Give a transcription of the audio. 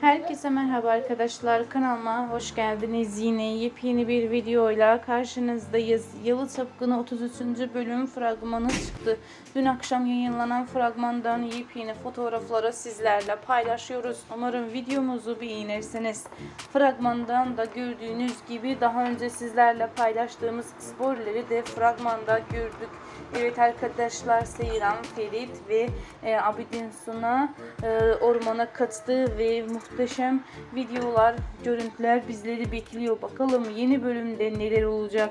Herkese merhaba arkadaşlar. Kanalıma hoş geldiniz. Yine yepyeni bir videoyla karşınızdayız. Yalı Çapkını 33. bölüm fragmanı çıktı. Dün akşam yayınlanan fragmandan yepyeni fotoğrafları sizlerle paylaşıyoruz. Umarım videomuzu beğenirsiniz. Fragmandan da gördüğünüz gibi daha önce sizlerle paylaştığımız spoilerleri de fragmanda gördük. Evet arkadaşlar Seyran, Ferit ve e, Abidin Suna e, ormana kaçtı ve muhteşem videolar, görüntüler bizleri bekliyor. Bakalım yeni bölümde neler olacak.